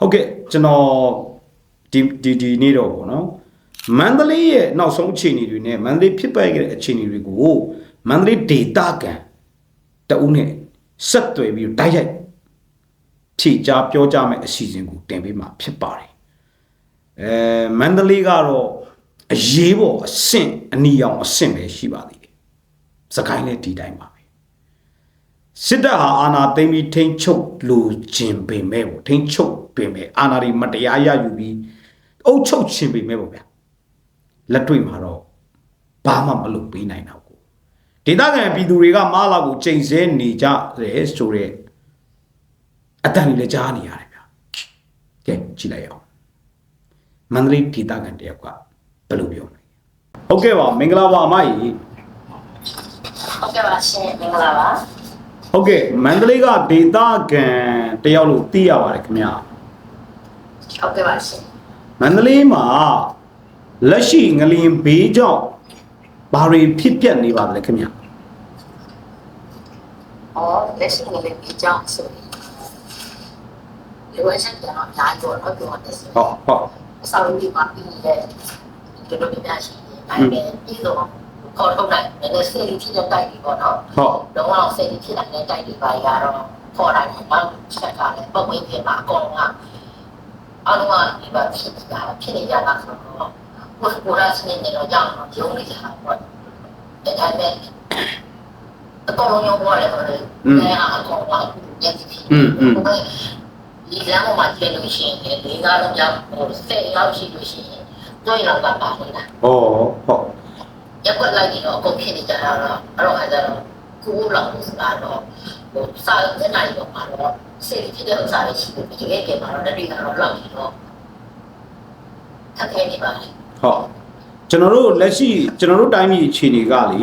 ဟုတ်ကဲ့ကျွန်တော်ဒီဒီဒီနေ့တော့ပေါ့နော်မန္တလေးရဲ့နောက်ဆုံးအခြေအနေတွေနဲ့မန္တလေးဖြစ်ပတ်ခဲ့တဲ့အခြေအနေတွေကိုမန္တလေးဒေတာကန်တအုပ်နဲ့ဆက်သွယ်ပြီးတော့တိုက်ရိုက်ဖြေကြားပြောကြမယ့်အစီအစဉ်ကိုတင်ပေးမှာဖြစ်ပါတယ်အဲမန္တလေးကတော့အရေးပေါ်အဆင့်အနီရောင်အဆင့်ပဲရှိပါသေးတယ်စကိုင်းလည်းဒီတိုင်းပါပဲ စစ်တပ်ဟာအာဏာသိမ်းပြီးထိန်းချုပ်လိုခြင်းပင်မဲ့ပေါ့ထိန်းချုပ်ပင်မဲ့အာဏာတွေမတရားရယူပြီးအုပ်ချုပ်ခြင်းပင်မဲ့ပေါ့ဗျာလက်တွေ့မှာတော့ဘာမှမလုပ်ပေးနိုင်တော့ဘူးဒေသခံပြည်သူတွေကမားလာကိုချိန်ဆနေကြတယ်ဆိုတော့အတန်ကြီးလည်းကြားနေရတယ်ဗျာကဲကြည့်လိုက်အောင်မန္တလေးဒေသခံတယောက်ကဘယ်လိုပြောလဲဟုတ်ကဲ့ပါမင်္ဂလာပါအမကြီးဟုတ်ကဲ့ပါရှင်မင်္ဂလာပါ ဟုတ်ကဲ့မန္တလေးကဒေသခံတယောက်လို့သိရပါတယ်ခင်ဗျာဟုတ်ကဲ့ပါရှင်မန္တလေးမှာလက်ရှိငလျင်ဘေးကြောင့်ဘာတွေဖြစ်ပျက်နေပါသလဲခင်ဗျာဩလက်ရှိငလေးပြကြောင်းဆိုရင်ဒီဝက်ချက်ကတော့အများကြီးတော့တော့ပြောတယ်ဆိုဟုတ်ဟုတ်အစောင်းကြီးမှာပြီးတဲ့ဒီလိုမျိုးရှိတယ်ဒါပေမဲ့ပြီးတော့ ခေါ်ထုတ်လိုက်တယ်ဆေးလေးဖြစ်တဲ့တိုက်တွေပေါ့နော် ဟုတ် တော့အောင်ဆေးလေးဖြစ်တဲ့တိုက်တွေပါရတော့ခေါ်လိုက်တယ်နောက်ချက်ကလည်းပုံဝင်ပြမှာအကောင်ကအလုံးကဒီပါဖြစ်နေတာဖြစ်နေကြတာဆိုတော့ဘုရားစနေနေတော့ကြောင်းတော့ဂျုံနေကြတာပေါ့ဒါပေမဲ့အကောင်လုံးရောရတယ်ဆိုတော့အဲအကောင်ကပြန်ဖြစ် อืมอืม ဒီလမ်းပေါ်မှာကျင်းလို့ရှိရင်ဒီကားလုံးကြောင့်ဟိုစိတ်လောက်ရှိလို့ရှိရင်တွင်းလောက်ကပါနေတာ ဩဟုတ် ရက်ွက်လိုက်ပြီးတော့အကုန်ဖြစ်နေကြတာတော့အဲ့တော့အဲ့ဒါတော့ကိုယ်လောက်လို့ဆိုတာတော့ဟိုစာရင်းနိုင်တော့မှာတော့စိတ်ဖြစ်တဲ့ဥစ္စာတွေရှိတယ်ဒီရဲ့ကမှာတော့တတိကတော့လောက်ပြီးတော့ထပ်ခဲနေပါလေဟုတ်ကျွန်တော်တို့လက်ရှိကျွန်တော်တို့တိုင်းပြည်အခြေအနေကလေ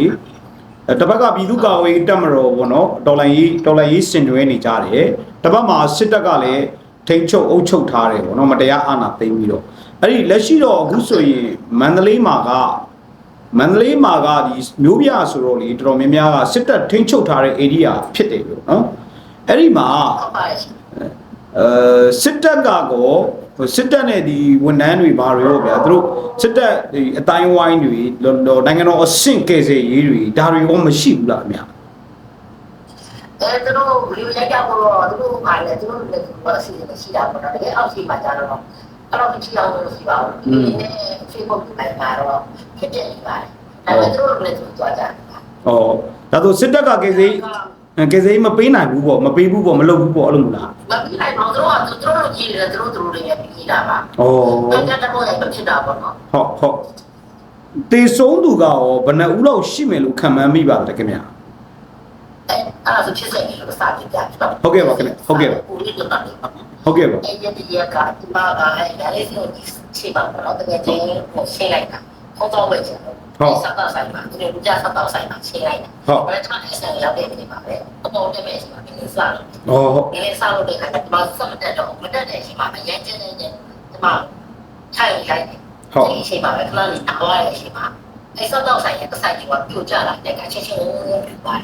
အဲတစ်ဘက်ကပြည်သူ့ကာကွယ်ရေးတပ်မတော်ပေါ့နော်တော်လိုင်းရေးတော်လိုင်းရေးစင်တွဲနေကြတယ်တစ်ဘက်မှာစစ်တပ်ကလည်းထိန်းချုပ်အုပ်ချုပ်ထားတယ်ပေါ့နော်မတရားအာဏာသိမ်းပြီးတော့အဲ့ဒီလက်ရှိတော့အခုဆိုရင်မန္တလေးမှာက မန္တလေးမှာကဒီမျိုးပြဆိုတော့လေတော်တော်များများကစစ်တပ်ထိန်းချုပ်ထားတဲ့ area ဖြစ်တယ်လို့နော်အဲ့ဒီမှာဟုတ်ပါရဲ့အဲစစ်တပ်ကကောစစ်တပ်နဲ့ဒီဝန်ထမ်းတွေဘာတွေရောဗျာသူတို့စစ်တပ်ဒီအတိုင်းဝိုင်းတွေလောလောနိုင်ငံတော်အဆင့်ကယ်ဆယ်ရေးတွေဒါတွေရောမရှိဘူးလားအများအဲသူတို့လူရိုက်ကြတော့သူတို့ပါလေသူတို့လည်းဘာစီရှိတာပေါ့နော်တကယ်အောက်စီမှာကြတော့ အဲ့တော့ကြည့်အောင်လို့ရှိပါဘူးဒီနေ့ Facebook မှာမှာတော့ဖြစ်တယ်နေပါတယ်ဒါပေမဲ့သူတို့လည်းသူတို့ကြတာဩဒါဆိုစစ်တပ်ကကယ်ဆယ်ရေးကယ်ဆယ်ရေးမပေးနိုင်ဘူးပေါ့မပေးဘူးပေါ့မလုပ်ဘူးပေါ့အဲ့လိုမလားမပြီးနိုင်တော့သူတို့ကသူတို့လိုကြည့်တယ်သူတို့သူတို့တွေလည်းပြီးတာပါဩအဲ့ဒါတော့လည်းဖြစ်တာပေါ့နော်ဟုတ်ဟုတ်တေဆုံးသူကရောဘယ်နှဦးလောက်ရှိမယ်လို့ခံမှန်းမိပါလဲခင်ဗျာအဲ့အဲ့ဒါဆိုဖြစ်စေတယ်လို့စတင်ကြတယ်ဟုတ်ကဲ့ပါခင်ဗျဟုတ်ကဲ့ပါကိုလေးကတော့တယ် ဟုတ်ကဲ့ပါအဲ့ဒီဒီကဒီမှာကအဲ့ဒါလေးကိုချိန်ပါတော့တကယ်ချင်းကိုရှင်းလိုက်တာဟောတော့ဝဲချင်ဟုတ်ဆက်တော့ဆိုင်ပါသူတို့ကြဆက်တော့ဆိုင်ပါချိန်လိုက်တာဟုတ်အဲ့ဒါမှအစံရောက်တဲ့နေပါပဲအပေါ်တက်မဲ့ချိန်ပါဒီစားလို့ဩဟုတ်ဒီလေးစားလို့ဒီခါကျမှဆက်မတက်တော့မတက်တဲ့ချိန်မှာအရင်ကျင်းနေတယ်ဒီမှာထိုင်လိုက်တယ်ဟုတ်ဒီချိန်မှာပဲခဏလေးတောင်းရတဲ့ချိန်မှာအဲ့ဆက်တော့ဆိုင်ရဲ့အဆိုင်ကပြိုကျလာတဲ့ကချင်းချင်းပြပါဩ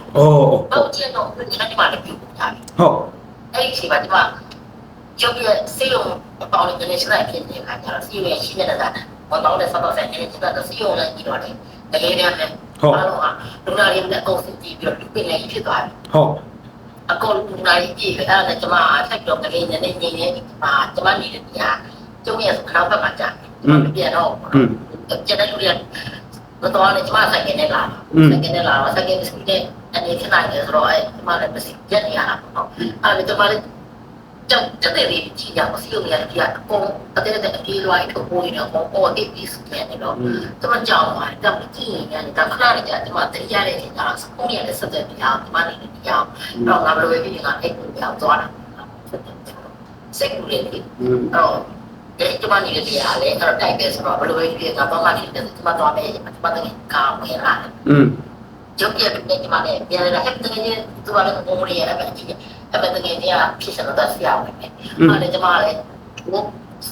တော့ကျင်းတော့ဒီနေ့မှလည်းပြိုကျတယ်ဟုတ်အဲ့ဒီချိန်မှာဒီမှာ ကျုပ်ရဲ့စေယုံအပေါင်းနဲ့နေရှိလိုက်ဖြစ်နေတဲ့အခါကျတော့စေယုံရဲ့ရှိနေတာဝန်ပေါင်းနဲ့ဆက်တော့ဆိုင်နေတဲ့ချိန်တော့စေယုံလည်းကြည့်တော့တယ်တကယ်တည်းနဲ့အားလုံးကလူနာတွေနဲ့အကုန်စစ်ကြည့်ပြီးတော့ပြင်နေဖြစ်သွားပြီဟုတ်အကုန်လူနာတွေကြည့်အဲ့ဒါနဲ့ကျွန်မအထက်တော့ကလေးနဲ့နေနေနေဒီမှာကျွန်မနေတဲ့နေရာကျုံရဲ့ခဏဘက်မှာကြာပြန်တော့อืมကျတဲ့လူတွေကမတော်နဲ့ကျွန်မဆိုင်ကနေလာဆိုင်ကနေလာဆိုင်ကနေစတဲ့အနေခဏနေဆိုတော့အဲ့ကျွန်မလည်းမစီရက်နေရတာပေါ့အဲ့ဒါကျွန်မလည်း ကြောင့်တက်တဲ့လေးကြီးရမစီလို့ရတယ်ကြီးကအကုန်အတက်တဲ့အပြေးလွှားရထုတ်ဖို့နေတော့ဘောအော် AP ဆိုပြန်နေတော့သူမကြောက်ပါဘူးတော့ကြည့်ရင်ညတာခဏလေးကြာဒီမှာတရရတဲ့အချိန်ကစကုန်းရတဲ့ဆက်တဲ့တရားဒီမှာနေနေတရားတော့ငါဘယ်လိုပဲဖြစ်ရင်ငါအဲ့ကိုပြောင်းသွားတာစိတ်ကူလေးအဲ့တော့အဲ့ဒီမှာနေတဲ့တရားလေအဲ့တော့တိုက်တယ်ဆိုတော့ဘယ်လိုပဲဖြစ်ရင်ငါဘာမှဖြစ်တယ်ဒီမှာတော့မယ်ဒီမှာတော့ကောင်းဝင်လာတယ်อืม ကျုပ်ရဲ့ဒီကျမနဲ့ပြန်လာဟက်တကယ်သူကလည်းဘုံရီရဲ့အဲ့ဒီအဲ့ဒီတကယ်တရားဖြစ်စတော့ဆရာဝင်တယ်အဲ့ဒါကျမလည်းဘု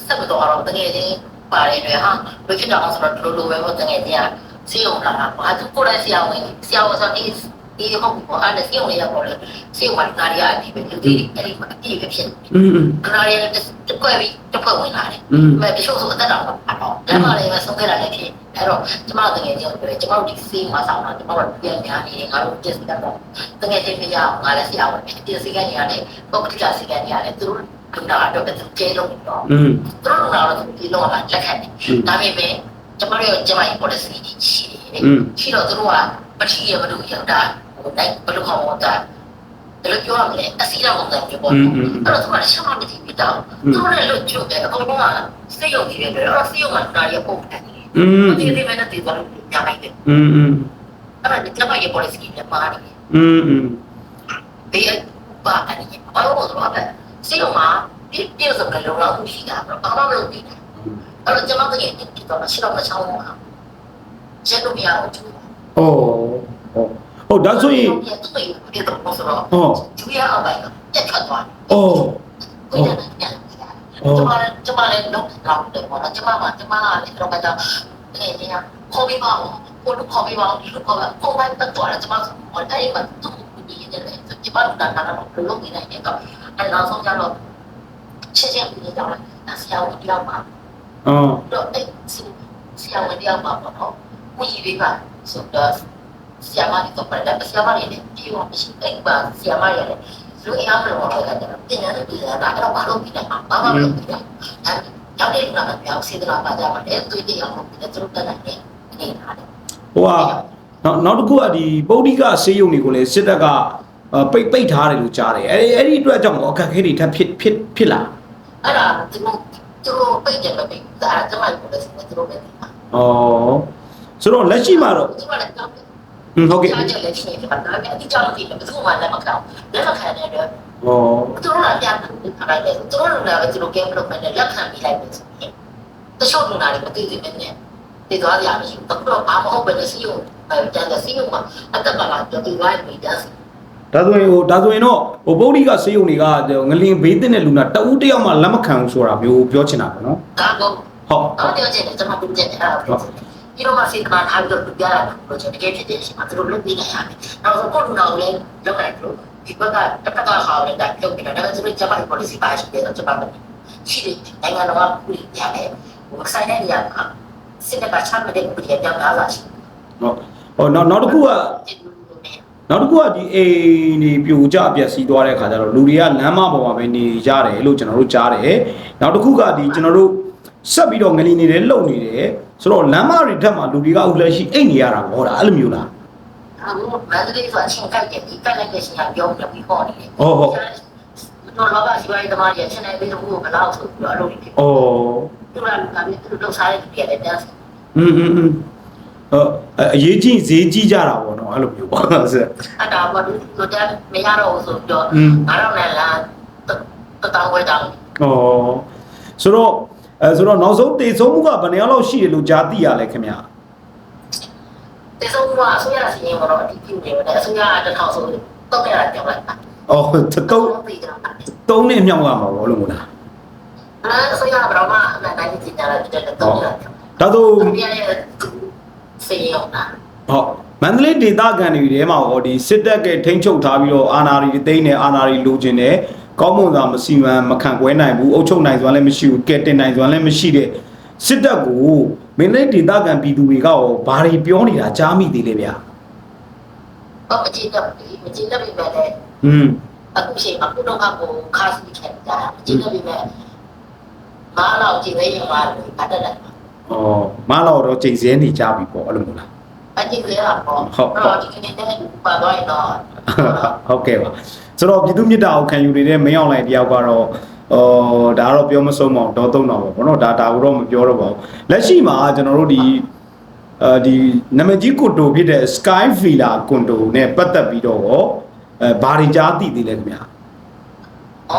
ဆက်မတော်တော့တကယ်ချင်းပါတယ်တွေဟာဘယ်ဖြစ်တော့ဆိုတော့လိုလိုပဲဟောတကယ်တရားစီအောင်လာတာဘာသူကိုယ်လည်းဆရာဝင်ဆရာဝန်ဆိုဒီ ဒီဟုတ်ပြီပေါ့အဲ့ဒါစေုံလေးရောက်တော့လေစေုံမှာနာရီအပြီးပဲဒီအဲ့ဒီမှာအပြီးပဲဖြစ် อืมอืม နာရီတစ်ခွဲပြီးတစ်ခွဲဝင်လာတယ် อืม မဲ့တချို့ဆိုအသက်တောင်တော့အဲ့တော့ဒါမှလည်းပဲဆုံးခဲ့တာလည်းဖြစ်အဲ့တော့ကျမတို့တကယ်ချင်းပြောတယ်ကျမတို့ဒီစေးမှာဆောင်တာကျမတို့ပြန်များနေတယ်ငါတို့ပြည့်စုံတော့တကယ်ချင်းပြရအောင်ငါလည်းဆရာဝန်ပြည့်စုံကနေရတယ်ပုဂ္ဂလိကစီကနေရတယ်သူတို့လူနာတော့တဲ့ကျေလုံးတော့ อืม သူတို့လူနာတော့ဒီလုံးကလက်ခံတယ်ဒါပေမဲ့ကျမတို့ရဲ့ကျမရဲ့ policy ရှိတယ် อืม ရှိတော့သူတို့က ပတိရဘလို့ရောက်တာဟိုတိုင်းဘလို့ခေါ်တော့တာဘယ်လိုပြောရမလဲအစီအရောပုံစံမျိုးပေါ့ อืมอืม အဲ့တော့သူကရှောင်းမတိပြီးတော့သူလည်းလွတ်ကျွတ်တယ်အကုန်လုံးကစိတ်ယုံကြည်တယ်အဲ့တော့စိတ်ယုံကနာရီပုံတယ် อืม ဒီဒီမဲ့တဲ့ဘာလို့ညာလိုက်တယ် อืมอืม အဲ့ဒါကျမရဲ့ policy နဲ့ပါနေ อืมอืม ဘေးပါအနေနဲ့ဘာလို့လဲဆိုတော့စိတ်ယုံကပြည့်ပြည့်စုံတဲ့လုံလောက်မှုရှိတာတော့ဘာမှမလုပ်ဘူးအဲ့တော့ကျမတို့ရဲ့ဒီတော့ရှောင်းမချောင်းကကျန်လို့မရဘူး ဩ ဟုတ်ဒါဆိုရင်သူ့ရဲ့ဒီတော့ဆိုတော့ဩသူရအောင်ပဲပြတ်ထွက်သွားဩကိုယ်ကလည်းပြန်ကျမလည်းကျမလည်းတော့လောက်တယ်ပေါ့နော်ကျမကကျမကလည်းတော့ကတော့အဲနေရခေါ်ပြီးပါဦးကိုလူခေါ်ပြီးပါဦးဒီလူခေါ်ပါကိုယ်ပိုင်းတက်သွားတယ်ကျမကဟိုတိုင်းမှာသူ့ကိုဒီနေတယ်ကျမတို့ကတာတော့လုံးနေနိုင်တယ်တော့အဲနောက်ဆုံးကျတော့ချက်ချင်းပြီးတော့လာဆရာဝန်တယောက်ပါဩတော့အဲဆရာဝန်တယောက်ပါပေါ့နော်ကိုကြီးလေးပါဆိုတော့ ဆရာမလေးတော့ပါတယ်ဆရာမလေးလည်းဒီလိုမရှိအဲ့ပါဆရာမလေးလည်းလူအင်အားမလို့တော့တယ်တင်ရတယ်ပြည်လာတာအဲ့တော့ဘာလို့ပြည်လာမှာဘာမှမလုပ်ဘူးအဲရောက်တဲ့လူကပြောင်းစေတနာပါကြပါလေသူတည်အောင်လုပ်တယ်သူတို့တက်နိုင်တယ်နေတာလေဟိုကနောက်နောက်တစ်ခုကဒီပုဒ္ဓိကဆေးရုံတွေကိုလည်းစစ်တပ်ကအာပိတ်ပိတ်ထားတယ်လို့ကြားတယ်အဲ့ဒီအဲ့ဒီအတွက်ကြောင့်အခက်အခဲတွေထပ်ဖြစ်ဖြစ်ဖြစ်လာအဲ့ဒါသူတို့သူတို့ပိတ်တယ်မပိတ်ဒါကျမတို့လည်းသူတို့ပဲဒီမှာဩဆိုတော့လက်ရှိမှာတော့သူကလည်း တောင်းတယ်ဟွန်းဟုတ်ကဲ့ဩကြားကြလက်ရှိနေတာဒါပေမဲ့အတိအကျမသိဘူးဘယ်သူမှလည်းမခံလက်မခံတဲ့အတွက်ဩသူတို့ကပြန်ထားလိုက်တယ်သူတို့လူနာပဲသူတို့ကဲမလို့ပဲလက်ခံပြီးလိုက်တယ်ဆိုရင်တချို့လူနာတွေမသိသေးဘူးနဲ့ဒီသွားကြမရှိဘူးတော့ဘာမဟုတ်ပဲစီယုံအဲတန်တဲ့စီယုံမှာအတက်ပါလာတော့ဒီဝိုင်းပြီးတက်ဒါဆိုရင်ဟိုဒါဆိုရင်တော့ဟိုပုဒ္ဓိကဆေးရုံတွေကငလင်ဘေးတင်တဲ့လူနာတဦးတယောက်မှလက်မခံဘူးဆိုတာမျိုးပြောချင်တာပေါ့နော်ဒါကောဟုတ် တော့ပြောချင်တယ်ကျွန်တော်ပြောချင်တယ်အဲ့ဒါ ဒီလိုမှစိတ်ကမှထားပြီးတော့ပြရတာလို့ကျွန်တော်တကယ်ဖြစ်တယ်ရှိမှသူတို့လုပ်ပြီးနေရတယ်နောက်ဆုံးကိုလူနာကိုလည်းလုပ်လိုက်လို့ဒီဘက်ကတစ်ဖက်ကခါလည်းတက်လုပ်ပြီးတော့ဒါပေမဲ့သူတို့ကျမတို့ policy ပါရှိတယ်တော့ကျမတို့ရှိတယ်နိုင်ငံတော်ကပြည်ရတယ်ဟိုဆိုင်တဲ့နေရာမှာစစ်တပ်ကချမှတ်တဲ့ပြည်ပြောင်းလာတာရှိဟုတ်ဟိုနောက်နောက်တစ်ခုကနောက်တစ်ခုကဒီအိမ်နေပြိုကျပျက်စီးသွားတဲ့ခါကျတော့လူတွေကလမ်းမပေါ်မှာပဲနေကြတယ်လို့ကျွန်တော်တို့ကြားတယ်နောက်တစ်ခုကဒီကျွန်တော်တို့ ဆက်ပြီးတော့ငလီနေတယ်လုံနေတယ်ဆိုတော့လမ်းမတွေထက်မှာလူတွေကဥလက်ရှိအိမ်နေရတာဟောတာအဲ့လိုမျိုးလား အခုမန္တလေးဆိုတာချင်းကြိုက်တယ်ဒီကြိုက်လိုက်တဲ့ရှင်ကပြောပြပြီးဟောနေတယ် ဟုတ်ဟုတ် တော့လောကစီဝိုင်းသမားကြီးချင်းနေပြီးတော့ဘယ်လောက်ဆိုပြီးတော့အလုပ်တွေ ဩ သူကလူကပြီးသူတို့စားတဲ့ပြည်တယ်တန်း อืมอืมอืมဟောအရေးကြီးဈေးကြီးကြတာပေါ့နော်အဲ့လိုမျိုးပေါ့ဆက် အဲ့ဒါဘာလို့ဆိုတော့မရတော့ဘူးဆိုတော့ อืม ငါတော့လည်းလာတတောင်းဝဲတောင်း ဩဆိုတော့ အဲဆိုတော့နောက်ဆုံးတေဆုံးမှုကဘယ်နှစ်ယောက်လောက်ရှိတယ်လို့ကြားသိရလဲခင်ဗျာတေဆုံးကအစိုးရစီရင်တော့ဒီပြုနေတယ်အစိုးရတစ်ထောင်ဆိုတော့ကြရပြောလိုက်တာဩတုံးပြီးတော့အဲ့တုံးနဲ့မြောက်ရမှာပေါ့လို့မို့လားအစိုးရဘယ်တော့မှအမှန်တိုင်းကြည့်ကြတယ်တော့တော့ဒါဆိုပြရတဲ့စီရင်တာဟုတ်မန္တလေးဒေသခံတွေထဲမှာဟောဒီစစ်တပ်ကထိန်းချုပ်ထားပြီးတော့အာဏာတွေသိမ်းနေအာဏာတွေလိုချင်တယ် ကောင်းမွန်စွာမစီမံမခံကွဲနိုင်ဘူးအုပ်ချုပ်နိုင်စွာလည်းမရှိဘူးကဲတင်နိုင်စွာလည်းမရှိတဲ့စစ်တပ်ကိုမင်းလေးဒေသခံပြည်သူတွေကရောဘာတွေပြောနေတာကြားမိသေးလဲဗျာတော့မကြည့်တော့မကြည့်တော့ပြီပဲလေဟွန်းအခုချိန်အခုတော့ကကိုခါစီခဲ့တာကြည့်တော့ပြီပဲငါတော့ကြည့်နေရမှာအတက်လိုက်ဩမလာတော့ချိန်စဲနေကြပြီပေါ့အဲ့လိုမျိုးလားအကြည့်ရတာပေါ့တော့ဒီနေ့တည်းပါတော့တော့ဟုတ်ကဲ့ပါ ဆိုတော့ပြည်သူမြစ်တာကိုခံယူနေတဲ့မင်းအောင်လှိုင်တယောက်ကတော့အော်ဒါတော့ပြောမဆုံးပါဘူးဒေါသုံးတော့ပါဘောနော်ဒါဒါတော့မပြောတော့ပါဘူးလက်ရှိမှာကျွန်တော်တို့ဒီအဲဒီနမကြီးကွန်တိုဖြစ်တဲ့ Sky Villa ကွန်တိုနဲ့ပတ်သက်ပြီးတော့အဲဘာတွေကြားသိသေးလဲခင်ဗျာဩ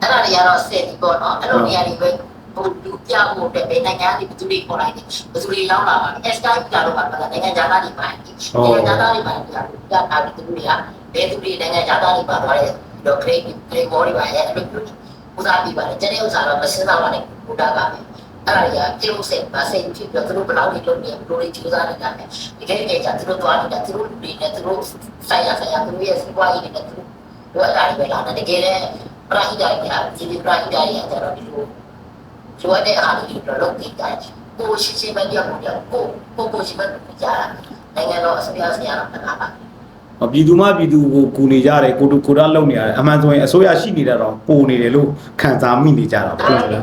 အဲ့ဒါတွေကတော့စက်ပြီးပေါ့နော်အဲ့လိုနေရာတွေပဲဘုလူပြဖို့အတွက်ပဲနိုင်ငံတွေဘယ်သူတွေခေါ်လိုက်တယ်ဘယ်သူတွေရောက်လာပါလဲ Sky Villa တော့ပါနိုင်ငံသားတွေပိုင်းနိုင်ငံသားတွေပိုင်းပြတာဘယ်သူတွေက ဘယ်သူတွေနိုင်ငံခြားသားတွေပါသွားတယ်တော့ grade grade wall တွေပါရဲ့အဲ့လိုမျိုးဦးစားပြီးပါတယ်ကျတဲ့ဥစ္စာတော့မစင်းစားပါနဲ့ဘုရားကပဲအဲ့ဒါကြီးကပြုစိတ်ပါစိတ်ဖြစ်ပြီးတော့သူတို့ဘယ်လောက်ကြီးလုပ်နေဘယ်လိုကြီးကြိုးစားနေတာလဲဒီကိစ္စကသူတို့သွားနေတာသူတို့လူတွေနဲ့သူတို့ဆိုင်ရဆိုင်ရသူတို့ရဲ့စီးပွားရေးတွေနဲ့သူတို့လိုအပ်တာတွေပဲလာတယ်တကယ်လည်းပရာဟိတတွေကဒီဒီပရာဟိတတွေကတော့ဒီလိုလိုအပ်တဲ့အားတွေတော့လုပ်ပြီးတာကိုရှိရှိမပြောဘူးကိုကိုကိုရှိမကြားတာနိုင်ငံတော်အစိုးရဆရာတော်ကပါဟော ပြည်သူမှပြည်သူကိုကူနေကြတယ်ကိုတူကိုရလုံနေရတယ်အမှန်ဆိုရင်အစိုးရရှိနေတာတော့ပိုနေတယ်လို့ခံစားမိနေကြတာပေါ့နော်ဗျာ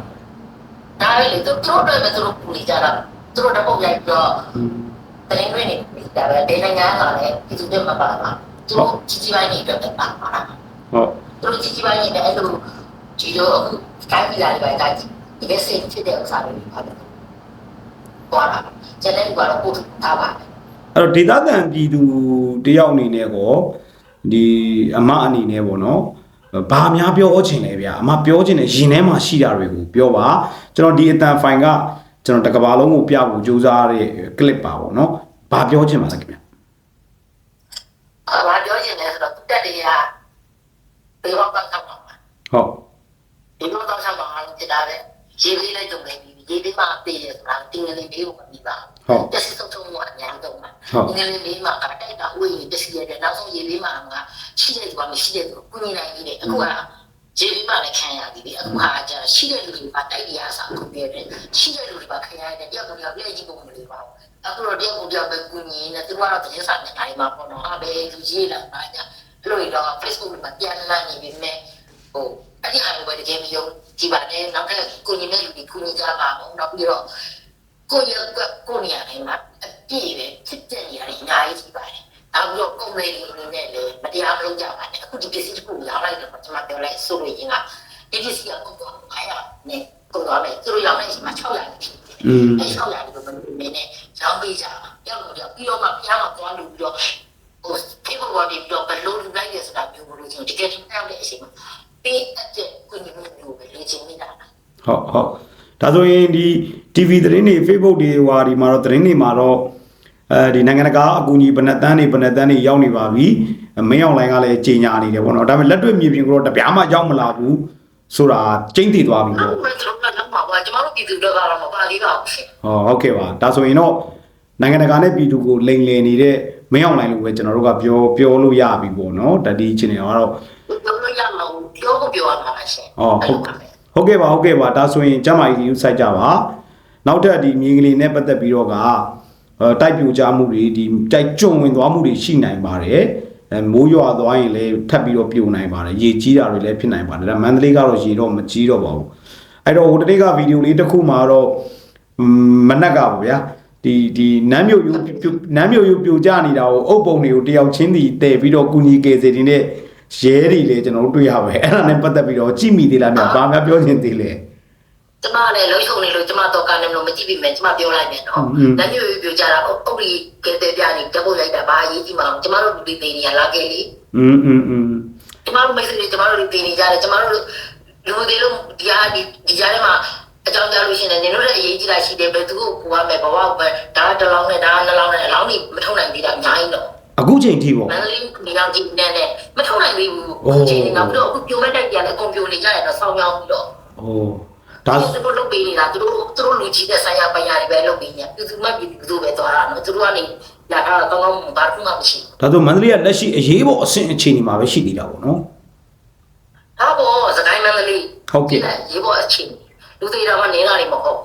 ဒါပဲလေသူတို့တော့သူတို့ပူနေကြတာသူတို့တော့ပုံရိုက်ပြီးတော့တင်းတွင်းနေဒါပဲဒေနိုင်ငံကလည်းဒီသူတွေမပါပါသူတို့ကြီးကြီးပိုင်းနေတော့ပါပါဟုတ်သူတို့ကြီးကြီးပိုင်းနေတယ်အဲ့လိုဒီလိုအခုကိုင်းပြီးလာတယ်ပဲဒါကြီးဒီကိစ္စဖြစ်တဲ့ဥစ္စာတွေပါတယ်သွားတာကျန်တဲ့လူကတော့ပို့ထားပါ အဲ့တော့ဒေသခံပြည်သူတယောက်အနေနဲ့ကောဒီအမအနေနဲ့ပေါ့နော်ဘာများပြောချင်လဲဗျာအမပြောချင်တဲ့ရင်ထဲမှာရှိတာတွေကိုပြောပါကျွန်တော်ဒီအတန်ဖိုင်ကကျွန်တော်တစ်ကဘာလုံးကိုပြဖို့ကြိုးစားတဲ့ clip ပါပေါ့နော်ဘာပြောချင်ပါလဲခင်ဗျာအာဘာပြောချင်လဲဆိုတော့တက်တရားဘေးဘောက်ကောက်ကောက်ပါဟုတ်ဒီလိုတော့ဆက်ပါအောင်ဖြစ်တာပဲရေးပေးလိုက်ကြုံလိုက်ပြီ ရေးပေးမှပေးတယ်ဆိုတာတင်းငလေးလေးကိုမပြီးပါဘူးဟုတ်တက်စီဆုံးဆုံးကအများတော့မှာဟုတ်တင်းငလေးလေးမှာကတိုက်တာဥယျာဉ်တက်စီရတဲ့နောက်ဆုံးရေးပေးမှကရှိတဲ့သူကမရှိတဲ့သူကုညီနိုင်ပြီလေအခုကရေးပေးမှလည်းခံရပြီလေအခုဟာကျရှိတဲ့လူတွေကတိုက်ရစားခုပြတယ်ရှိတဲ့လူတွေကခံရတဲ့တယောက်တစ်ယောက်လက်ကြည့်ဖို့မလိုပါဘူးအခုတော့တယောက်ကိုတယောက်ပဲကုညီနေသူကတော့တင်းစားနေတိုင်းမှာပေါ့နော်အဘေလူကြီးလာပါကြအဲ့လိုတော့ Facebook မှာပြန်လာနေပြီမဲ့ဟိုအဲ့ဒီဟာကိုပဲတကယ်မယုံ ကြည်ပါနဲ့နောက်ထပ်ကိုညီမဲ့လူတွေကုညီကြပါအောင်နောက်ပြီးတော့ကိုရကကိုညီရတိုင်းမှာအပြည့်ပဲဖြစ်တဲ့နေရာတွေအများကြီးရှိပါတယ်နောက်ပြီးတော့ကုန်လေးတွေအနေနဲ့လည်းမတရားမလုပ်ကြပါနဲ့အခုဒီပစ္စည်းတစ်ခုရောင်းလိုက်တော့ကျွန်မပြောလိုက်ဆိုလို့ရင်ကဒီပစ္စည်းကကုန်တော့900နဲ့ကုန်တော့မယ်သူတို့ရောင်းနေချိန်မှာ600ဖြစ်တယ်อืมအဲ600ကိုမနေနဲ့ရောင်းပေးကြပါပြောက်လို့ပြောက်ပြီးတော့မှပြားမှသွားလို့ပြီးတော့ဟိုဒီဘော်ဒီပြီးတော့ဘလို့လူလိုက်ရဆိုတာမျိုးမလို့ချင်းတကယ်တမ်းတဲ့အချိန်မှာ ပေးအပ်တဲ့ကုညီမှုမျိုးပဲလူချင်းနေတာဟုတ်ဟုတ်ဒါဆိုရင်ဒီ TV သတင်းတွေ Facebook တွေဟွာဒီမှာတော့သတင်းတွေမှာတော့အဲဒီနိုင်ငံတကာအကူအညီဘယ်နှတန်းတွေဘယ်နှတန်းတွေရောက်နေပါပြီမင်းအောင်လိုင်းကလည်းကြီးညာနေတယ်ပေါ့နော်ဒါပေမဲ့လက်တွေ့မြေပြင်ကတော့တပြားမှရောက်မလာဘူးဆိုတာကျိမ့်တည်သွားပြီနောပေါ့က်ပဲသူတို့ကတော့မှာပါကျမတို့ပြည်သူတွေကတော့မပါသေးပါဘူးရှင်ဟောဟုတ်ကဲ့ပါဒါဆိုရင်တော့နိုင်ငံတကာနဲ့ပြည်သူကိုလိန်လည်နေတဲ့မင်းအောင်လိုင်းလို့ပဲကျွန်တော်တို့ကပြောပြောလို့ရပြီပေါ့နော်တတိချင်းတွေကတော့ ပြောလို့ရမှာပြောကိုပြောရမှာရှင်ဟုတ်ကဲ့ပါဟုတ်ကဲ့ပါဒါဆိုရင်ကျမကြီးယူဆိုင်ကြပါနောက်ထပ်ဒီမြေကလေးနဲ့ပတ်သက်ပြီးတော့ကအဲတိုက်ပြိုကြမှုတွေဒီတိုက်ကျွံဝင်သွားမှုတွေရှိနိုင်ပါတယ်အဲမိုးရွာသွားရင်လည်းထပ်ပြီးတော့ပြိုနိုင်ပါတယ်ရေကြီးတာတွေလည်းဖြစ်နိုင်ပါတယ်ဒါမန္တလေးကတော့ရေတော့မကြီးတော့ပါဘူးအဲ့တော့ဟိုတနေ့ကဗီဒီယိုလေးတစ်ခုမှာတော့မနက်ကပါဗျာဒီဒီနမ်းမြို့ယူနမ်းမြို့ယူပြိုကျနေတာကိုအုပ်ပုံတွေကိုတယောက်ချင်းတည်တည်ပြီးတော့ကုညီကေစီတင်တဲ့ ရဲတွေလည်းကျွန်တော်တို့တွေ့ရပါတယ်အဲ့ဒါနဲ့ပတ်သက်ပြီးတော့ကြည့်မိသေးလားများဘာများပြောချင်သေးလဲ ကျမလည်းလုံးချုံနေလို့ကျမတော့ကနေလို့မကြည့်ပြီမယ်ကျမပြောလိုက်မယ်နော်။လက်မျိုးပြောကြတာအုတ်ဒီကဲတဲ့ပြနေတပုတ်လိုက်တာဘာအရေးကြီးမအောင်ကျမတို့ဒီသေးနေရလာခဲ့လေ อืมอืมอืม ကျမတို့မိတ်ဆွေတွေကျမတို့ဒီသေးနေကြတယ်ကျမတို့လူတွေလုံးဒီဟာဒီဒီကြားထဲမှာအကြောင်းကြားလို့ရှိရင်လည်းနင်တို့လည်းအရေးကြီးတာရှိတယ်ဘယ်သူကိုကိုရမယ်ဘဝပဲဒါတစ်လောင်းနဲ့ဒါနှစ်လောင်းနဲ့အလောင်းကြီးမထုံနိုင်သေးတာအများကြီးတော့ အခုချိန်ထိပေါ့မန္တလေးဒီကောင်ကြီးနဲ့နဲ့မထုံနိုင်သေးဘူးအခုချိန်ကပြီးတော့အခုပြိုမဲ့တိုက်ကြတယ်အကုန်ပြိုနေကြတယ်တော့ဆောင်းကြောင်းပြီးတော့ဟိုဒါဒါသူတို့လုပ်ပေးနေတာသူတို့သူတို့လူကြီးတဲ့ဆိုင်ရာပညာတွေပဲလုပ်ပေးနေသူသူမှပြည်သူပဲသွားတာနော်သူတို့ကနေလာတာကောင်းကောင်းဘာမှမရှိဒါဆိုမန္တလေးကလက်ရှိအရေးပေါ်အဆင့်အခြေအနေမှာပဲရှိနေတာပေါ့နော်ဒါပေါ်စကိုင်းမန္တလေးဟုတ်ကဲ့ရေပေါ်အချင်းလူတွေတော့မနေတာနေမဟုတ်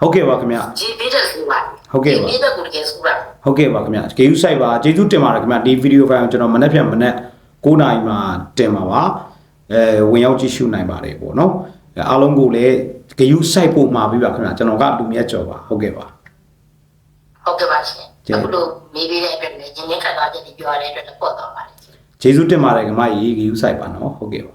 ဟုတ်ကဲ့ပါခင်ဗျဂျီပေးတဲ့ဆိုပါဟုတ်ကဲ့ပါပေးတဲ့ကိုတကယ်ဆိုပါ ဟုတ်ကဲ့ပါခင်ဗျဂေယူဆိုင်ပါကျေးဇူးတင်ပါတယ်ခင်ဗျဒီဗီဒီယိုဖိုင်ကိုကျွန်တော်မနေ့ပြန်မနေ့9နာရီမှာတင်ပါပါအဲဝင်ရောက်ကြည့်ရှုနိုင်ပါတယ်ပေါ့နော်အဲအားလုံးကိုလည်းဂေယူဆိုင်ပို့မှာပြီးပါခင်ဗျကျွန်တော်ကလူမြတ်ကျော်ပါဟုတ်ကဲ့ပါဟုတ်ကဲ့ပါရှင်ကျေးအခုလိုမေးပေးတဲ့အတွက်လည်းရင်းနှီးခတ်သားချက်တွေပြောရတဲ့အတွက်ပေါ့တော့ပါတယ်ကျေးဇူးတင်ပါတယ်ခင်ဗျရေဂေယူဆိုင်ပါနော်ဟုတ်ကဲ့ပါ